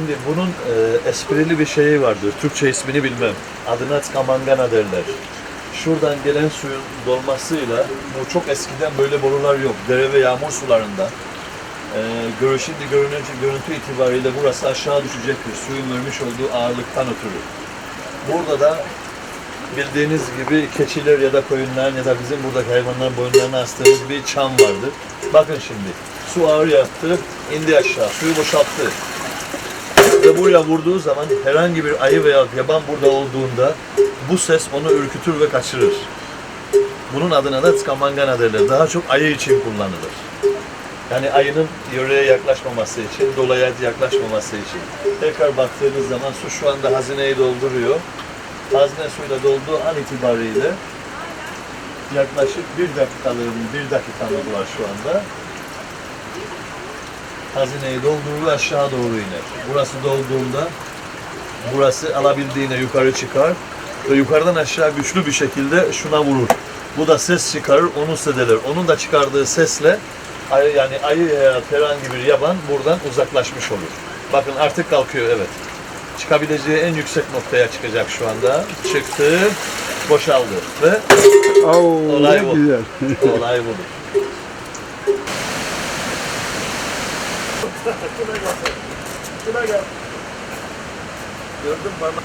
Şimdi bunun e, esprili bir şeyi vardır. Türkçe ismini bilmem. Adına Tkamangana derler. Şuradan gelen suyun dolmasıyla, bu çok eskiden böyle borular yok. Dere ve yağmur sularında. E, görü- şimdi görününce görüntü itibariyle burası aşağı düşecektir. Suyun vermiş olduğu ağırlıktan ötürü. Burada da bildiğiniz gibi keçiler ya da koyunların ya da bizim buradaki hayvanların boyunlarına astığımız bir çam vardır. Bakın şimdi su ağır yaptı, indi aşağı, suyu boşalttı. Ve buraya vurduğu zaman herhangi bir ayı veya yaban burada olduğunda bu ses onu ürkütür ve kaçırır. Bunun adına da skamangana derler. Daha çok ayı için kullanılır. Yani ayının yöreye yaklaşmaması için, dolaya yaklaşmaması için. Tekrar baktığınız zaman su şu anda hazineyi dolduruyor. Hazine suyla dolduğu an itibariyle yaklaşık bir dakikalığın bir dakikamız var şu anda. Hazineyi doldurur ve aşağı doğru iner. Burası dolduğunda burası alabildiğine yukarı çıkar ve yukarıdan aşağı güçlü bir şekilde şuna vurur. Bu da ses çıkarır, onu sedeler. Onun da çıkardığı sesle ayı, yani ayı veya herhangi bir yaban buradan uzaklaşmış olur. Bakın artık kalkıyor evet. Çıkabileceği en yüksek noktaya çıkacak şu anda. Çıktı, boşaldı ve Oo, Olay bu. güzel. olay budur. Şuna gel. Şuna gel. Gördün mü?